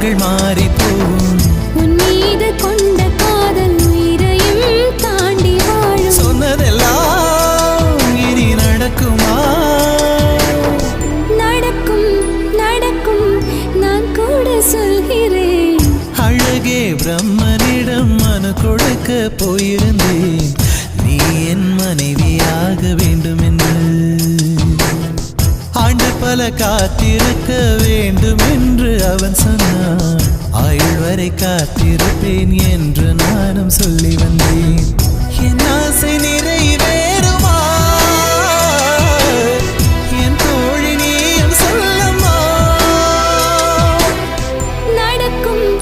போகும் உன் மீது கொண்ட காதல் உயிரையும் தாண்டி வாழும். சொன்னதெல்லாம் இனி நடக்குமா? நடக்கும் நடக்கும் நான் கூட சொல்கிறேன். அழகே பிரம்மனிடம் மனு கொடுக்க போயிருந்தேன். நீ என் மனைவியாக வேண்டும் பல காத்திருக்க வேண்டும் என்று அவன் சொன்னான். ஆயுள் வரை காத்திருப்பேன் என்று நானும் சொல்லி வந்தேன்.